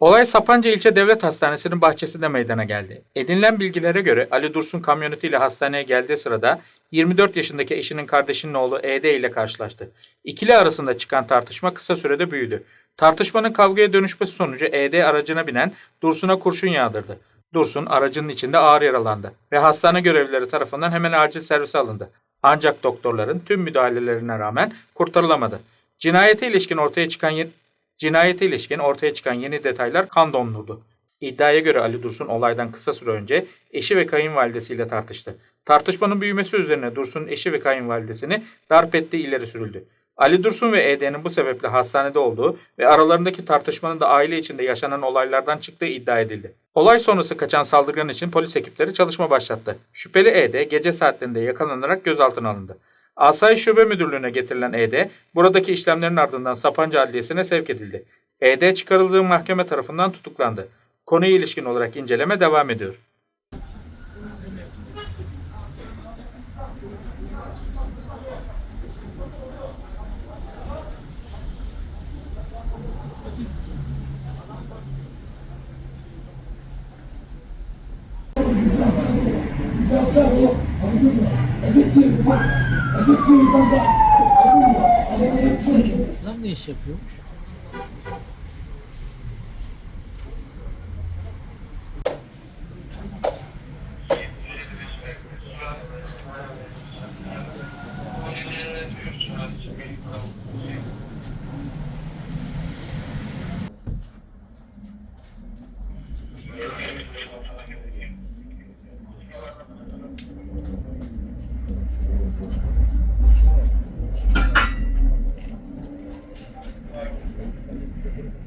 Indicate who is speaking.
Speaker 1: Olay Sapanca İlçe Devlet Hastanesi'nin bahçesinde meydana geldi. Edinilen bilgilere göre Ali Dursun kamyonetiyle hastaneye geldiği sırada 24 yaşındaki eşinin kardeşinin oğlu ED ile karşılaştı. İkili arasında çıkan tartışma kısa sürede büyüdü. Tartışmanın kavgaya dönüşmesi sonucu ED aracına binen Dursun'a kurşun yağdırdı. Dursun aracının içinde ağır yaralandı ve hastane görevlileri tarafından hemen acil servise alındı. Ancak doktorların tüm müdahalelerine rağmen kurtarılamadı. Cinayete ilişkin ortaya çıkan Cinayete ilişkin ortaya çıkan yeni detaylar kan donurdu. İddiaya göre Ali Dursun olaydan kısa süre önce eşi ve kayınvalidesiyle tartıştı. Tartışmanın büyümesi üzerine Dursun'un eşi ve kayınvalidesini darp ettiği ileri sürüldü. Ali Dursun ve ED'nin bu sebeple hastanede olduğu ve aralarındaki tartışmanın da aile içinde yaşanan olaylardan çıktığı iddia edildi. Olay sonrası kaçan saldırgan için polis ekipleri çalışma başlattı. Şüpheli ED gece saatlerinde yakalanarak gözaltına alındı. Asayiş Şube Müdürlüğü'ne getirilen ED, buradaki işlemlerin ardından Sapanca Adliyesi'ne sevk edildi. ED çıkarıldığı mahkeme tarafından tutuklandı. Konuya ilişkin olarak inceleme devam ediyor.
Speaker 2: Adam ne iş yapıyormuş? Hadi.